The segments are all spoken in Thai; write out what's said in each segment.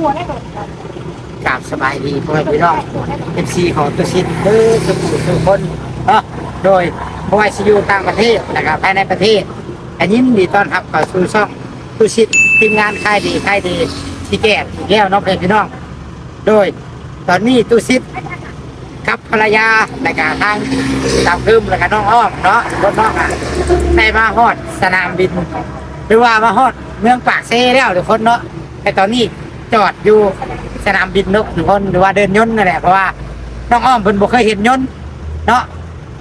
ลัวได้หมดกราบสบายดีพ่อแม่พี่น้องเอฟซีของตุชิตเด้อสุขุสุขคนเนาะโดยบอยซียูต่างประเทศนะครับภายในประเทศอันยินดีต้อนรับเข้าสู่ช่องตุชิตทีมงานค่ายดีค่ายดีที่แก้วที่แก้วเน้องพี่น้อง โดยตอนนี้ตุชิตกับภรรยาและก็ทางสาวคืมและก็น้องอ้อมเนาะรถน้องอะได้มาฮอดสนามบิน หรือว่ามาฮอดเมืองปากเซ่แล้วทุกคนเนาะแต่ตอนนี้ จอดอยู่สนามบินนกทุกคนหรือว่าเดินยนต์นั่นแหละเพราะว่าน้องอ้อมเพิ่นบ่เคยเห็นยนต์เนาะ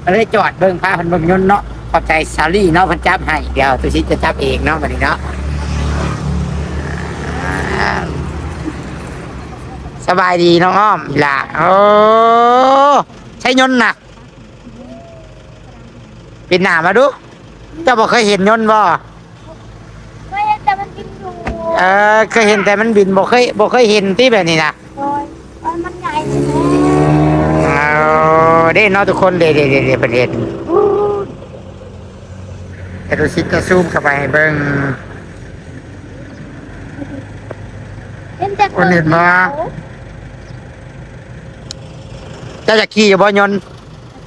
ก็เลยจอดเบิ่งพาเพิ่นเบิ่งยนต์เนาะขอบใจซาลี่เนาะเพิ่นจับให้เดี๋ยวตุชิจะจับเองเนาะบัดนี้เนาะสบายดีน้องอ้อมล่ะโอ้ใช้ยนต์น่ะปิดหน้ามาดูเจ้าบ่เคยเห็นยนต์บ่ ไม่แต่มันกินอยู่ เออเคยเห็นแต่มันบินบ่เคยบ่เคยเห็นที่แบบนี้นะโดยมันใหญ่เอาเด้เนาะทุกคนเด้เด้เด้เด้ประเด็นแต่ดูสิจะซูมเข้าไปให้เบิ่งเห็นแต่คนเห็นมาเจ้าจะขี่อยู่บ่ยนต์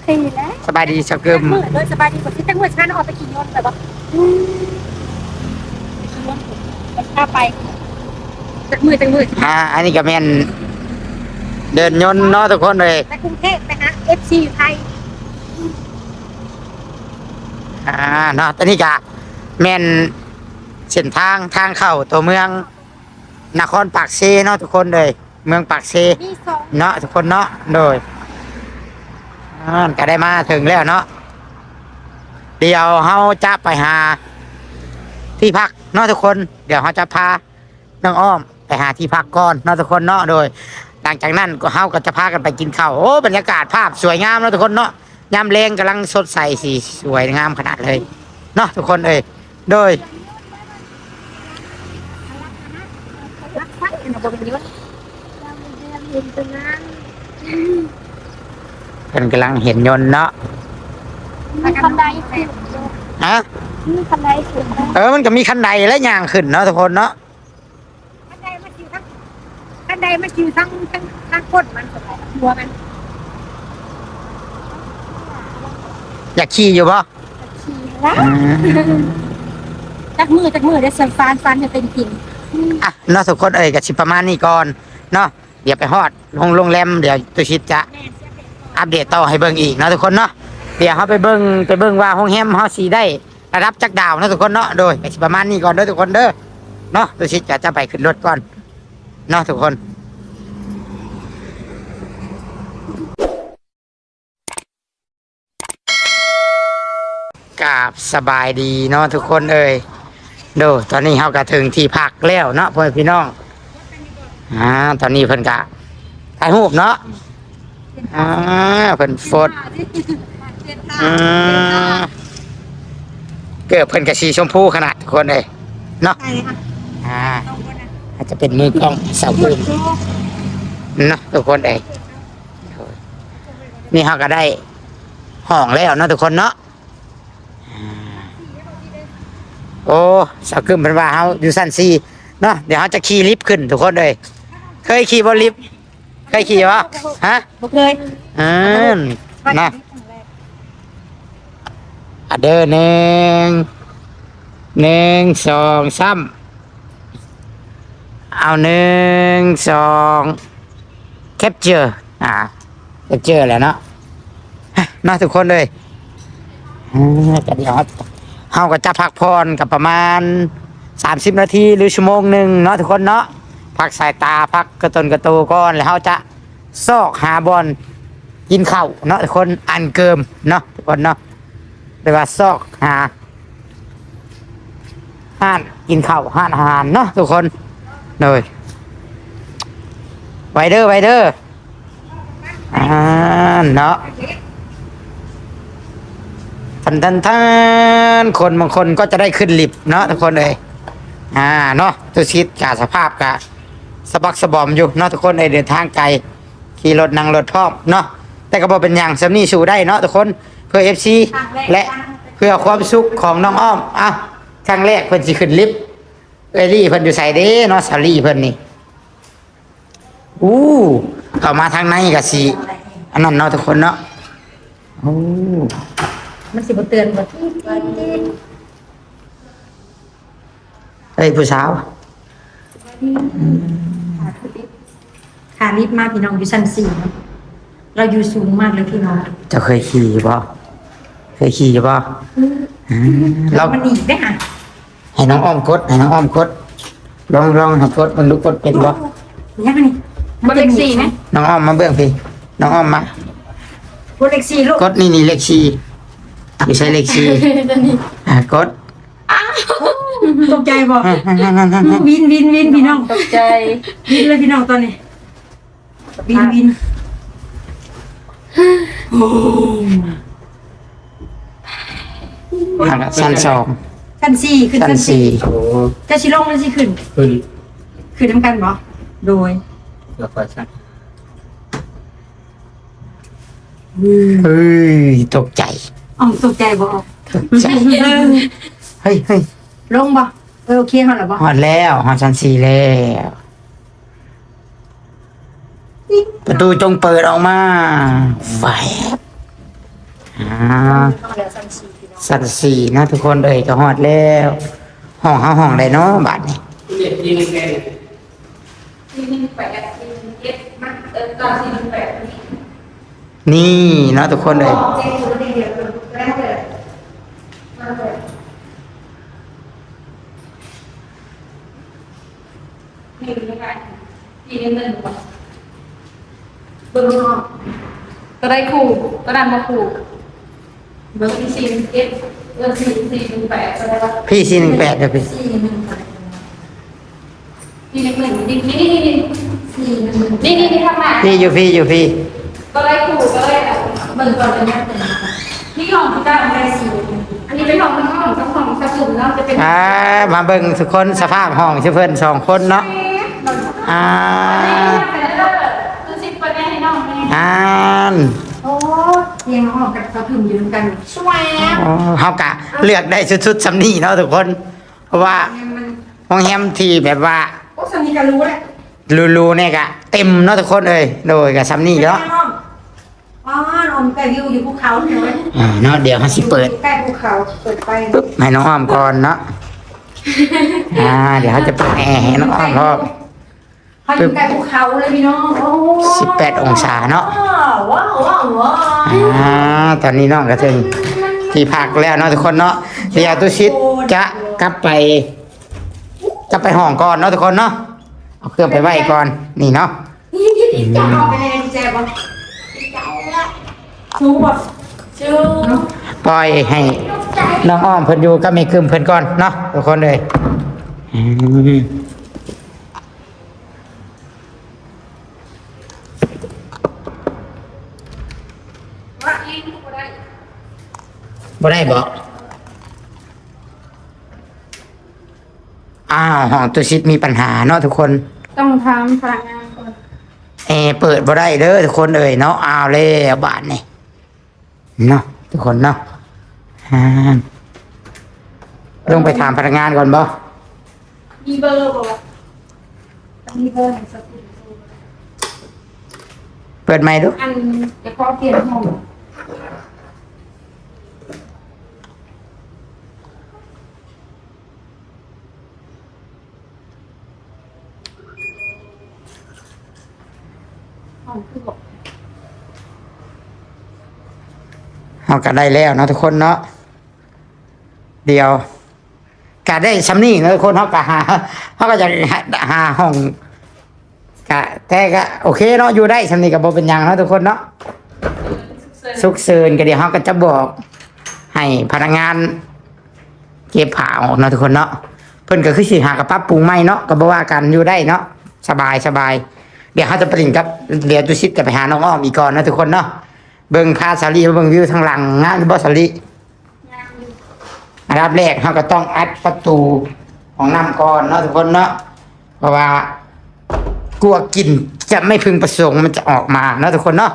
ขี่แล้วสบายดีสักเกิมมือเลยสบายดีกว่าที่ตั้งมือฉันออกไปขี่ยนต์แบบว่าขี่ยนต์ พาไปจากมือจากมืออ่า อันนี้ก็แม่นเดินยนต์เนาะทุกคนเลยไปกรุงเทพไปหาเอฟซีอยู่ไทยอ่าเนาะตอนนี้ก็แม่นเส้นทางทางเข้าตัวเมือง นครปากเซเนาะทุกคนเลย เมืองปากเซมีสองเนาะทุกคนเนาะโดยอ่าก็ได้มาถึงแล้วเนาะเดี๋ยวเฮาจะไปหาที่พัก เนาะทุกคนเดี๋ยวเฮาจะพาน้องอ้อมไปหาที่พักก่อนเนาะทุกคนเนาะโดย หลังจากนั้นก็เฮาก็จะพากันไปกินข้าวโอ้บรรยากาศภาพสวยงามเนาะทุกคนเนาะยามแรงกำลังสดใสสีสวยงามขนาดเลยเนาะทุกคนเอ้ยโดยเห็นกำลังเห็นยนต์เนาะมีคนใดขึ้น ฮะมีคันใดขึ้นเออมันก็มีคันใดและย่างขึ้นเนาะทุกคนเนาะคันใดมันอยู่ทั้งคันใดมันอยู่ทั้งทั้งทั้งกดมันหัวมันอยากขี่อยู่ป่ะขี่แล้วจักมือจักมือเดี๋ยวสันฟานฟันจะเป็นจริงอะเนาะทุกคนเอ้ยกับชิประมาณนี้ก่อนเนาะเดี๋ยวไปฮอดโรงโรงแรมเดี๋ยวตุชิตจะแม่เสียเป็น อัปเดตต่อให้เบิ่งอีกเนาะทุกคนเนาะเดี๋ยวเขาไปเบิ่งไปเบิ่งว่าห้องแฮมเขาสีได้ระดับจักดาวนะทุกคนเนาะโดยประมาณนี้ก่อนเด้อทุกคนเด้อเนาะตุชิตจะจะไปขึ้นรถก่อนเนาะทุกคนกราบสบายดีเนาะทุกคนเอ่ยดูตอนนี้เขาก็ถึงที่พักแล้วเนาะพ่อพี่น้องอ่าตอนนี้เพิ่นกะถ่ายรูปเนาะอ่าเพิ่นโฟด อืมเกือบเพิ่นกะสีชมพูขนาดทุกคนเลยเนาะอ่าอาจจะเป็นมือกล้องสาวบูมเนาะทุกคนเอ้ยนี่เขาก็ได้ห้องแล้วเนาะทุกคนเนาะโอ้สาวกึมเป็นว่าเขาอยู่สั้นซีเนาะเดี๋ยวเขาจะขี่ลิฟต์ขึ้นทุกคนเลยเคยขี่บนลิฟต์เคยขี่ปะฮะบุกเลยอืมนะ อะเดินหนึ่งหนึ่งสองสามเอาหนึ่งสองแคปเจอร์อ่าแคปเจอร์แหละเนาะเนาะทุกคนเลยอืมแต่เดี๋ยวเฮาก็จะพักผ่อนกับประมาณ30นาทีหรือชั่วโมงหนึ่งเนาะทุกคนเนาะพักสายตาพักกระตนกระโตก่อนแล้วเฮาจะซอกหาบอลกินข้าวเนาะทุกคนอันเกิมเนาะทุกคนเนาะ เรียว่าซอกหาห้านกินข้าวห้านอาหารเนาะทุกคนเลยไวเดอร์ไวเดอร์อ่าเนาะทันทันทันคนบางคนก็จะได้ขึ้นลิฟต์เนาะทุกคนเลยอ่าเนาะตุชิดกาสภาพกะสะบักสะบอมอยู่เนาะทุกคนในเดินทางไกลขี่รถนั่งรถพร้อมเนาะแต่ก็บอเป็นอย่างสำนีสู่ได้เนาะทุกคน พื่อเอฟซีและเพื่อความสุขของน้องอ้อมอะครั้งแรกเพิ่นสิขึ้นลิฟต์เอลี่เพิ่นอยู่ใส่เด้เนาะสาลี่เพิ่นนี่อู้เข้ามาทางในก็สิอันนั้นเนาะทุกคนเนาะโอ้มันสิบ่เตือนบ่ที่ที่เอ้ยผู้สาวขาลิฟต์มาพี่น้องอยู่ชั้นสี่เนาะเราอยู่สูงมากเลยพี่น้องเจะเคยขี่บ่เค ยขี่บ่อืมเราเรามันหนีได้ห่ะให้น้องอ้อมกดให้น้องอ้อมกดลองลองให้กดมันดูกดเป็นบ่ยังไงนี่บนเลขสี่นะน้องอ้อมมาเบื้องพี่น้องอ้อมมาโรเล็กซี่ลูกกดนี่นี่เลขสี่ไม่ใช่เลขสี่อ่ากดตกใจบ่นั่นๆๆๆวินวินวินพี่น้องตกใจวินเลยพี่น้องตอนนี้วินวิน อ่าสั้นสองชั้นสี่ขึ้นสั้นชั้นสี่สี่โอ้จะชิลงหรือสิขึ้น ขึ้นขึ้นน้ำกันบ่โดยแล้วก็สั่นเฮ้ยตกใจอ๋อตกใจบ่ออกตกใจเฮ้ยเฮ้ยลงบ่เออโอเคเฮาแล้วบ่หอดแล้วหอดชั้นสี่แล้วประตูจงเปิดออกมาไฟอ่า ต้องแล้วชั้นสี่ พี่น้องสันสี่นะทุกคนเอ่ยก็หอดแล้ว ห้องห้าห้องได้เนาะบาทนี่เรียกยิงแกนสี่หนึ่งแปดสี่หนึ่งเจ็ดมันเออตอนสี่หนึ่งแปดนี่นี่เนาะทุกคนเอ่ยเจ๊ตัวเดียวแล้วเลยมาเลยหนึ่งนะคะสี่หนึ่งหนึ่งก่อนเบิ่งน้องก็ได้คู่ก็ดันมาคู่ เบอร์ที่สี่หนึ่งเจ็ดเบอร์สี่สี่หนึ่งแปดก็ได้ว่าพี่สี่หนึ่งแปดเดี๋ยวพี่สี่หนึ่งแปดสี่หนึ่งหนึ่งนี่นี่นี่นี่สี่หนึ่งนี่นี่นี่ทำมาพี่อยู่พี่อยู่พี่ก็ได้คู่ก็ได้แบบเบิ่งก่อนเลยนะเป็นนี่ห้องที่ได้ได้สี่อันนี้เป็นห้องเป็นห้องทั้งห้องกระสุนเนาะจะเป็นอ่ามาเบิ่งทุกคนสภาพห้องชื่อเพิ่นสองคนเนาะอ่าคือสิบประเด็นให้น้องแม่อ่าน โอ้เตียงห้องกับกระพึ่มอยู่ด้วยกันสวยอ๋อเฮากะเลือกได้ชุดๆสำนี่เนาะทุกคน เพราะว่ามันห้องแฮมที่แบบว่าโอ้สามีก็รู้แหละรูๆเนี่ยกะเต็มเนาะทุกคนเอ่ยโดยกับสำนี่เนาะอ๋อนมไก่วิวอยู่ภูเขาเห็นไหมอ่าเนาะเดี๋ยวเขาสิเปิดใกล้ภูเขาเปิดไปปุ๊บให้น้องอ้อมก่อนเนาะอ่าเดี๋ยวเขาจะเปิดแอร์ให้น้องอ้อมพร้อม เขาอยู่ใกล้ภูเขาเลยพี่น้องโอ้สิบแปดองศาเนาะ ว้าวว้าวว้าวอ่าตอนนี้น้องก็ถึงที่พักแล้วเนาะทุกคนเนาะเดี๋ยวตุชิดจะกลับไปกลับไปห้องก่อนเนาะทุกคนเนาะเอาเครื่องไปไว้ก่อนนี่เนาะนี่นี่นี่จับเอาไปเลยแจบอะชูบ่ชูปล่อยให้น้องอ้อมเพิ่นอยู่ก็ไม่คืมเพิ่นก่อนเนาะทุกคนเลยอืม บ่ได้บอกอ้าวห้องตุชิดมีปัญหาเนาะทุกคน ต้องทำพลังงานก่อนแอร์เปิดบ่ได้เด้อทุกคนเอ่ยเนาะเอาเลยบาทนี่เนาะทุกคนเนาะอ่าลงไปถามพนักงานก่อนบ่มีเบอร์บอกว่ามีเบอร์ไหนสักทีเปิดไมค์ดูอันจะขอเปลี่ยนห้องห้องคือบอก เราก็ได้แล้วเนาะทุกคนเนาะเดียวก็ได้ซ้ำนี่เนาะทุกคนเขาก็หาเขาก็จะหาห้องกะแต่ก็โอเคเนาะอยู่ได้ซ้ำนี่ก็บ่เป็นหยังเนาะทุกคนเนาะสุกเซินก็เดี๋ยวเขาก็จะบอก ให้พนักงาน เก็บผ้าออกเนาะทุกคนเนาะเพิ่นก็คือสิหากระปับปรุงใหม่เนาะก็บ่ว่ากันอยู่ได้เนาะสบายสบายเดี๋ยวเขาจะปริ่งกับเดี๋ยวตุชิดจะไปหาน้องอ้อมอีกก่อนนะทุกคนเนาะ เบิ่งพาสาลีเบิ่งวิวทางหลังงานบ่สาลีอันดับแรกเขาก็ต้องอัดประตูของน้ำก่อนเนาะทุกคนเนาะเพราะว่ากลัวกลิ่นจะไม่พึงประสงค์มันจะออกมาเนาะทุกคนเนาะ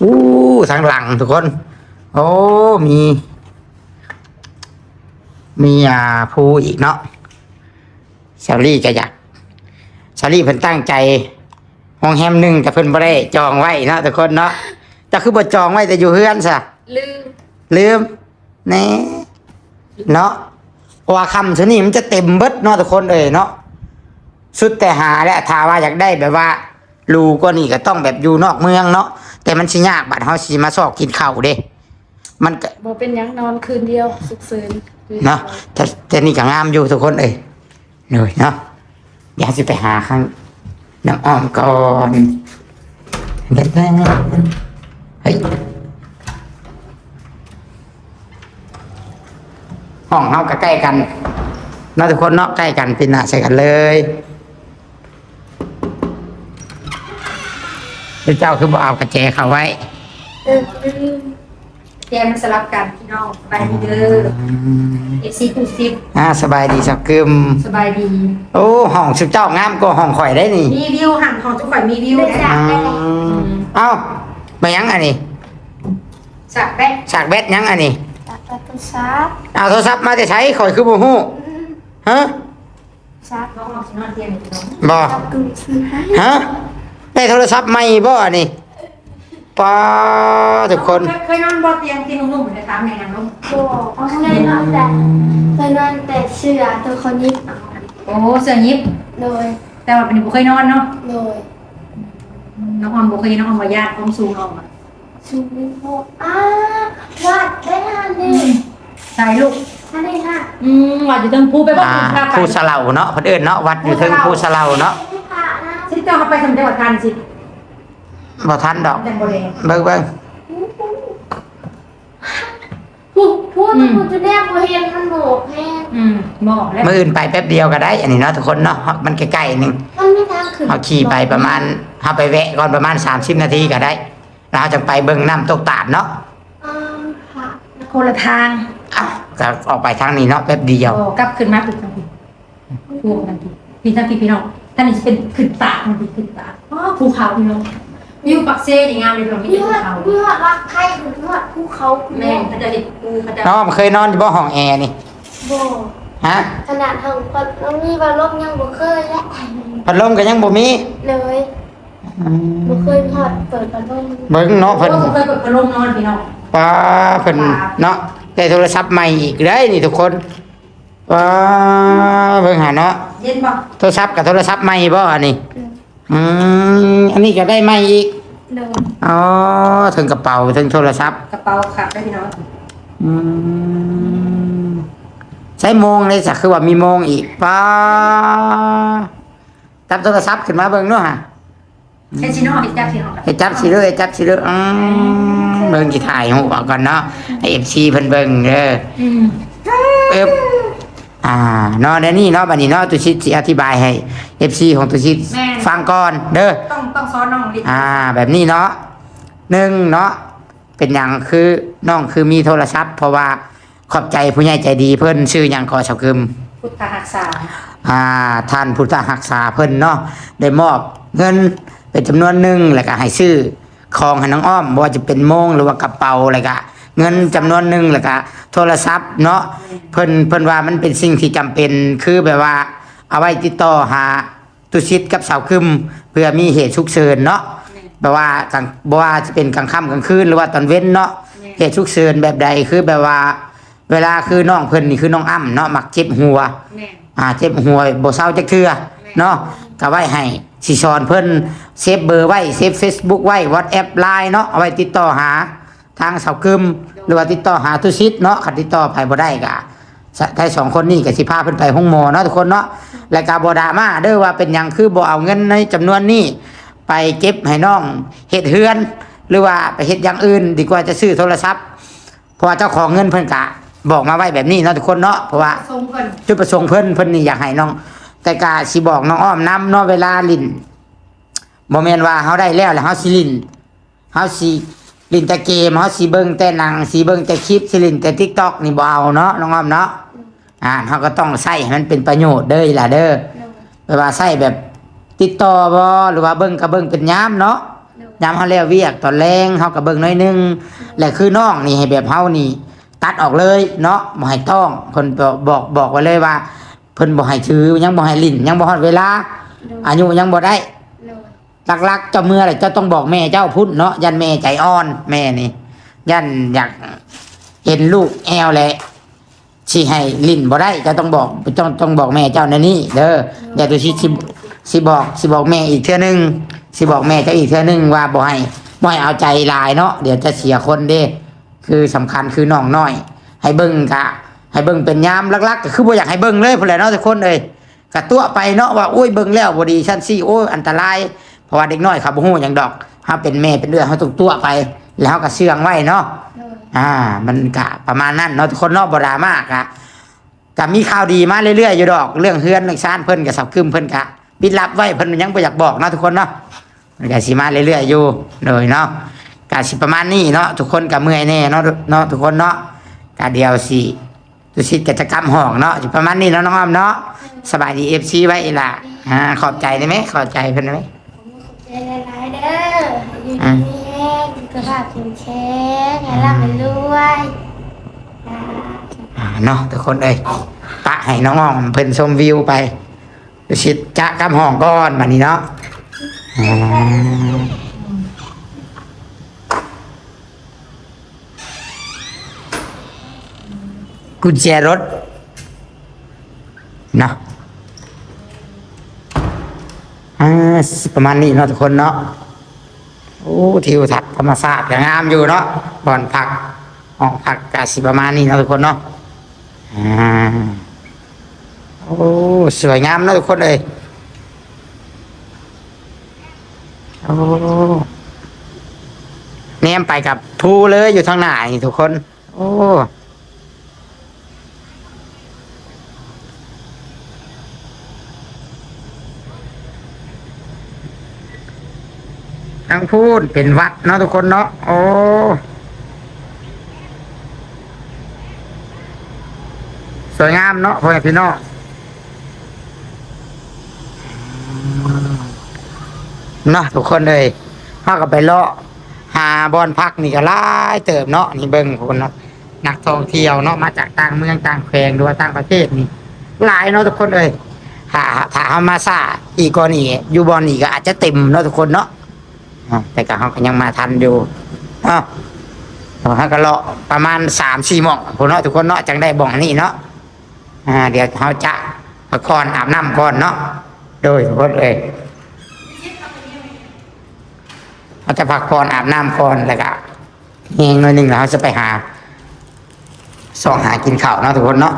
อู้ทางหลังทุกคน โอ้มี มีอ่าภูอีกเนาะเซลลี่ก็อยากาลีเพิ่นตั้งใจ ห้องแฮมหนึ่งแต่เพิ่นบ่ได้จองไว้เนาะทุกคนเนาะแต่คือบ่จองไว้แต่อยู่เฮือนซะลืมลืมแนี่เนาะเพราะว่าคำชนี้มันจะเต็มเบิดเนาะทุกคนเอ้ยเนาะสุดแต่หาและถ้าว่าอยากได้แบบว่ารูก็นี่ก็ต้องแบบอยู่นอกเมืองเนาะแต่มันสิยากบัดเฮาสิมาซอกกินข้าวเด้ มันก็บ่เป็นหยังนอนคืนเดียวสุขเสริญเนาะแต่แต่นี่ก็งามอยู่ทุกคนเอ้ยเลยเนาะเดี๋ยวสิไปหาข้าง น้ำอ้อมก่อนเด็ดแม่เฮ้ยห้องเฮาก็ใกล้กันเนาทุกคนเนาะใกล้กันป็นาใส่กันเลยเจ้าคือบ่เอากระแจเข้าไว้ เออลืมแจมันสลับกันพี่น้องสบายดีเด้อ FC ทุกสิบอ่าสบายดีสักกึมสบายดี โอ้ห้องสุดเจ้างามก็ห้องข่อยได้นี่มีวิวห่างของทุกฝ่ายมีวิวนะอืมเอ้ามายังอันนี้สักแป๊กฉากแบตยังอันนี้จากประตูซับเอาโทรศัพท์มาจะใช้ข่อยคือบ่ฮู้ฮะซับน้องลองสินอนเตียงพี่น้องบ่กึ่งซื้อให้ฮะได้โทรศัพท์ใหม่บ่อันนี้ ป้าทุกคนเคยเคยนอนบ่เตียงที่นุ่มๆเหมือนถามแม่นางนุ่มโอ้เอาเคยนอนแต่เคยนอนแต่เสือตัวคนนี้เอาโอ้เสื้อยิบโดยแต่ว่าเป็นบ่เคยนอนเนาะโดยน้องออมบ่เคยน้องออมบ่ญาติของสูงน้องอะชูมิโฮอ้าวัดได้ฮะนี่ใช่ลูกอันนี้ค่ะอืมว่าจะต้องพูดไปบ่อ่าพูดพาไปผู้สะเหลาเนาะเพิ่นเอิ้นเนาะวัดอยู่เทึงผู้สะเหลาเนาะไม่ผ่านะสิเจ้าเขาไปสำจังหวัดกันสิ บ่ทันดอกจังบ่แดงเบิ่งเบิ่งพูดพูดพูดจะแนบโมเห็นมันโบกแห้งอืมหมอกแล้ว มื้ออื่นไปแป๊บเดียวก็ได้ อันนี้เนาะทุกคนเนาะมันใกล้ๆหนึงมันไม่ทางขึ้นเฮาขี่ไปประมาณเฮาไปแวะก่อนประมาณ 30 นาทีก็ได้ แล้วเราจะไปเบิ่งน้ำตกตาดเนาะอ่าผ่าคนละทางอะก็ออกไปทางนี้เนาะแป๊บเดียว โอ้กลับขึ้นมาขึ้นทางพี่พวกนั้นพี่พี่ทางพี่พี่น้องท่านนี่จะเป็นขึ้นตากมันพี่ขึ้นตากอ๋อภูเขาพี่น้อง วิวปักเซ่นี่งามเลยพี่น้องมีเลืแต่อภูดเขาเลือดรักใครหรือเลือดภูเขาแม่เขาจะเห็นภูเขาจะน้องเคยนอนอยู่บ่ห้องแอร์นี่โบฮะขนาดทางคนน้องนี่บาลบยังบ่เคยและพัดลมก็ยังบ่มีเลยบ่เคยพอดเปิดบาลบเบิ่งเนาะเพิ่เพิ่นนเคยเปิดพัดลมนอนพี่น้องป้าเพิ่นเนาะได้โทรศัพท์ใหม่อีกได้นี่ทุกคนป้าเบิ่งหาเนาะเย็นบ่โทรศัพท์กับโทรศัพท์ใหม่บ่อันนี้อืมอันนี้ก็ได้ใหม่อีก เลยอ๋อถึงกระเป๋าถึงโทรศัพท์กระเป๋าขาดได้พี่น้องอืมใช้โมงเลยสักคือว่ามีโมงอีกป้าจับโทรศัพท์ขึ้นมาเบิ่งเนาะฮะแค่ชิโน่เห็นจับชิโน่ให้จับสิเด้อให้จับสิเด้ออืมเบิ่งสิถ่ายหูออกก่อนเนาะให้ FC เพิ่นเบิ่งเด้ออืมเอ๊บ อ่าเนาะเดี๋ยวนี้เนาะบัดนี้เนาะตุชิตสิอธิบายให้ FC ของตุชิตฟังก่อนเด้อ ต้องต้องซ้อนน้องลิอ่าแบบนี้เนาะหนึ่งเนาะเป็นอย่างคือน้องคือมีโทรศัพท์ เพราะว่าขอบใจผู้ใหญ่ใจดีเพิ่นชื่อหยังก่อชาวกึม พุทธหักษาอ่าท่านพุทธหักษาเพิ่นเนาะได้มอบเงินเป็นจำนวนหนึ่งแล้วก็ให้ซื้อของให้น้องอ้อมบ่ว่าจะเป็นโมงหรือว่ากระเป๋าอะไรก็ เงินจำนวนหนึ่งแล้วก็โทรศัพท์เนาะเพิ่นเพิ่นว่ามันเป็นสิ่งที่จำเป็นคือแบบว่า เอาไว้ติดต่อหาตุชิตกับสาวคึมเพื่อมีเหตุฉุกเฉินเนาะแบบว่ากลางบ่ว่าจะเป็นกลางค่ำกลางคืนหรือว่าตอนเว้นเนาะเหตุฉุกเฉินแบบใดคือแบบว่า เวลาคือน้องเพิ่นนี่คือน้องอ้ำเนาะมักเจ็บหัว แม่อ่าเจ็บหัวบ่เศร้าจักเทื่อเนาะก็ไว้ให้สิสอนเพิ่นเซฟเบอร์ไว้เซฟ Facebook ไว้ WhatsApp Line เนาะเอาไว้ติดต่อหา ทางเสาวกึมหรือว่าติดต่อหาทุชิตเนาะคันติดต่อไปบ่ได้กะถ้าสองคนนี้ก็สิพาเพิ่นไปห้องหมอเนาะทุกคนเนาะแล้วก็บ่ดราม่าเด้อว่าเป็นหยังคือบ่เอาเงินในจำนวนนี้ไปเก็บให้น้องเฮ็ดเฮือน หรือว่าไปเฮ็ดอย่างอื่น ดีกว่าจะซื้อโทรศัพท์เพราะว่าเจ้าของเงินเพิ่นกะบอกมาไว้แบบนี้เนาะทุกคนเนาะเพราะว่าทรงเพิ่นจุดประสงค์เพิ่นเพิ่นนี่อยากให้น้อง แต่กาสิบอกน้องอ้อมนํเนาะเวลาลินบ่แม่นว่าเฮาได้แล้วแล้วเฮาสิลินเฮาสิ ลิ้นแต่เกมเฮาสิเบิ่งแต่หนังสิเบิ่งแต่คลิปสิลิ้นแต่ TikTok นี่บ่เอาเนาะน้องอ้อมเนาะอ่าเฮาก็ต้องใช้ให้มันเป็นประโยชน์เด้อล่ะเด้อแปลว่าใช้แบบติดต่อบ่หรือว่าเบิ่งก็เบิ่งเป็นยามเนาะยามเฮาแล้วเวียกตอนแรงเฮาก็เบิ่งหน้อยหนึงและคือน้องนี่ให้แบบเฮานี่ ตัดออกเลยเนาะบ่ให้ต้องเพิ่นบอกบอกบอกไว้เลยว่า เพิ่นบ่ให้ถือยังบ่ให้ลิ้นยังบ่ฮอดเวลาอายุยังบ่ได้โดย หลักๆเจ้าเมื่อไรเจ้าต้องบอกแม่เจ้าพุ่นเนาะยันแม่ใจอ่อน แม่นี่ ยันอยากเห็นลูกแอวแหละสิให้ลิ้นบ่ได้เจ้าต้องบอกต้องต้องบอกแม่เจ้าในนี้เด้ออย่าตัวชิสิสิบอกสิบอกแม่อีกเทื่อนึงสิบอกแม่เจ้าอีกเทื่อนึงว่าบ่ให้บ่ให้เอาใจลายเนาะเดี๋ยวจะเสียคนเด้ คือสำคัญคือน้องน้อย ให้เบิ่งกะให้เบิ่งเป็นยามลักๆก็คือบ่อยากให้เบิ่งเลยพุ่นแหละเนาะทุกคนเอ้ยกะตัวไปเนาะว่าโอ้ยเบิ่งแล้วบ่ดีชั้นซี่โอ้ยอันตราย เพราะว่าเด็กน้อยเขาบ่ฮู้หยังดอกเฮาเป็นแม่เป็นเดือเฮาต้องตัวไป แล้วเฮาก็เชื่องไว้เนาะโดยอ่า มันกะประมาณนั้นเนาะทุกคนเนาะบ่ดราม่ากะก็มีข่าวดีมาเรื่อยๆอยู่ดอก เรื่องเฮือนเรื่องซ่านเพิ่นก็สับคึมเพิ่นกะปิดลับไว้เพิ่นยังบ่อยากบอกเนาะทุกคนเนาะมันก็สิมาเรื่อยๆอยู่เลยเนาะก็สิประมาณนี้เนาะทุกคนก็เมื่อยแน่เนาะเนาะทุกคนเนาะก็เดียวสิตุสิกิจกรรมห้องเนาะสิประมาณนี้เนาะน้องอ้อมเนาะสบายดี FC ไว้ล่ะอ่าขอบใจได้ไหมขอบใจเพิ่นได้ไหม ใจละลายเด้ออยู่ดีมีแห้งสุขภาพแข็งแรงให้ร่ำให้รวยอ่าอ่าเนาะทุกคนเอ้ยปะให้น้องอ้อมเพิ่นชมวิวไปดูชิดจะกำห้องก้อนมานี่เนาะอ่ากุญแจรถเนาะ อ่าประมาณนี้เนาะทุกคนเนาะโอ้ทิวทัศน์ธรรมศาสตร์อย่างามอยู่เนาะบ่อนพักห้องพักกาสิประมาณนี้เนาะทุกคนเนาะอ่าโอ้สวยงามเนาะทุกคนเลยโอ้เนมไปกับทูเลยอยู่ทางหน้านี่ทุกคน โอ้ ทั้งพูดเป็นวัดเนาะทุกคนเนาะโอ้สวยงามเนาะพ่อแม่พี่น้องเนาะทุกคนเลยพากันไปเลาะหาบอนพักนี่ก็หลายเติบเนาะนี่เบิ่งคนเนาะนักท่องเที่ยวเนาะมาจากต่างเมืองต่างแขวงหรือว่าต่างประเทศนี่หลายเนาะทุกคนเลยถ้าถ้าเอามาซาอีกกว่านี่อยู่บอนนี่ก็อาจจะเต็มเนาะทุกคนเนาะ แต่ก็เขาก็ยังมาทันอยู่เนาะเขาก็เลาะประมาณสามสี่หม่องพวกเนาะทุกคนเนาะจังได้บ่องนี่เนาะอ่าเดี๋ยวเขาจะพักผ่อนอาบน้ำก่อนเนาะโดยทุกคนเลยเขาจะพักผ่อนอาบน้ำก่อนแล้วก็เฮงหน่อยหนึ่งแล้วเขาจะไปหาส่องหากินข้าวเนาะทุกคนเนาะ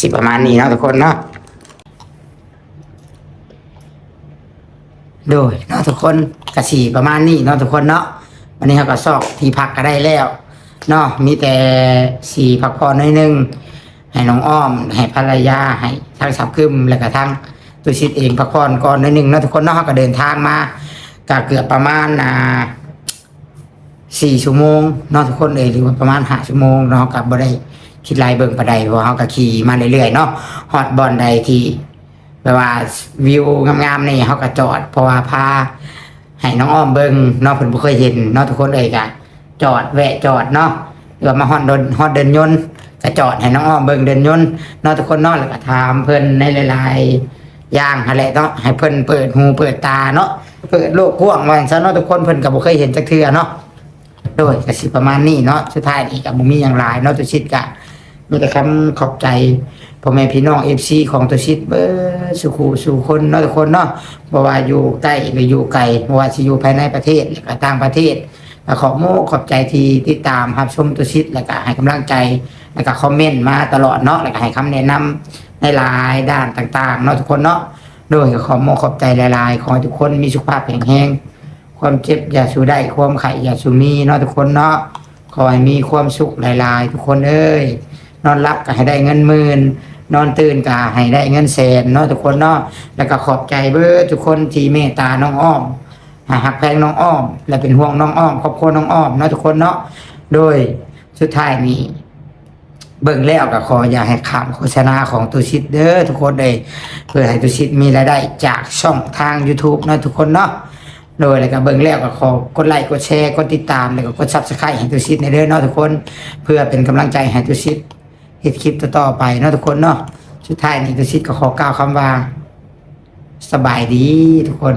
สิประมาณนี้เนาะทุกคนเนาะโดยเนาะทุกคนกระสีประมาณนี้เนาะทุกคนเนาะวันนี้เราก็ซอกที่พักก็ได้แล้วเนาะมีแต่สีพักผ่อนหน่อยนึงให้น้องอ้อม ให้ภรรยาให้ทั้งสับคึมแล้วก็ทั้งตัวชิดเองพักผ่อนก่อนหน่อยนึงเนาะทุกคนเนาะเราก็เดินทางมาก็เกือบประมาณอ่าสี่ชั่วโมงเนาะทุกคนเลยหรือว่าประมาณห้าชั่วโมงเนาะกับบ่ได้ คิดลายเบิ่งปะใดเพราะเราก็ขี่มาเรื่อยๆเนาะฮอดบอลใดที่แบบว่าวิวงามๆนี่เขาก็จอด เพราะว่าพาให้น้องอ้อมเบิงเนาะเพิ่นบ่เคยเห็นเนาะทุกคนเอ่ยกะจอดแวะจอดเนาะหรือว่ามาฮอดเดินฮอดเดินยนต์ก็จอดให้น้องอ้อมเบิงเดินยนต์เนาะทุกคนเนาะแล้วก็ถามเพิ่นในหลายๆอย่างหั่นแหละเนาะให้เพิ่นเปิดหูเปิดตาเนาะเปิดโลกกว้างว่าซั่นเนาะทุกคนเพิ่นก็บ่เคยเห็นจักเทื่อเนาะโดยก็สิประมาณนี้เนาะสุดท้ายนี่ก็บ่มีหยังหลายเนาะตุชิดกะ มีแต่คำขอบใจพ่อแม่พี่น้องเอฟซีของตัวชิดเบอร์สุขูสู่คนเนาะทุกคนเนาะบ่ว่าอยู่ใกล้หรืออยู่ไกลบ่ว่าสิอยู่ภายในประเทศหรือก็ต่างประเทศขอโมขอบใจที่ติดตามรับชมตัวชิดแล้วก็ให้กำลังใจแล้วก็คอมเมนต์มาตลอดเนาะแล้วก็ให้คำแนะนำในหลายด้านต่างๆเนาะทุกคนเนาะโดยขอโมขอบใจหลายๆ ขอให้ทุกคนมีสุขภาพแข็งแรงความเจ็บอย่าสู่ได้ความไข้อย่าสู่มีเนาะทุกคนเนาะขอให้มีความสุขหลายๆ ทุกคนเอ้ย นอนรับก็ให้ได้เงินหมื่นนอนตื่นก็ให้ได้เงินแสนเนาะทุกคนเนาะแล้วก็ขอบใจเบอร์ทุกคนที่เมตตาน้องอ้อมหักแพงน้องอ้อม และเป็นห่วงน้องอ้อมครอบครัวน้องอ้อมเนาะทุกคนเนาะโดยสุดท้ายนี้เบิ่งแล้วก็ขออย่าให้ขามโฆษณาของตุชิดเด้อทุกคนเลยเพื่อให้ตุชิดมีรายได้จากช่องทาง YouTube เนาะทุกคนเนาะโดยแล้วก็เบิ่งแล้วก็ขอกดไลค์กดแชร์กดติดตามแล้วก็กด Subscribe ให้ตุชิดในเด้อเนาะทุกคน เพื่อเป็นกำลังใจให้ตุชิด เฮ็ดคลิปต่อๆไปเนาะทุกคนเนาะสุดท้ายนี้ตุชิดก็ขอกล่าวคำว่า สบายดีทุกคน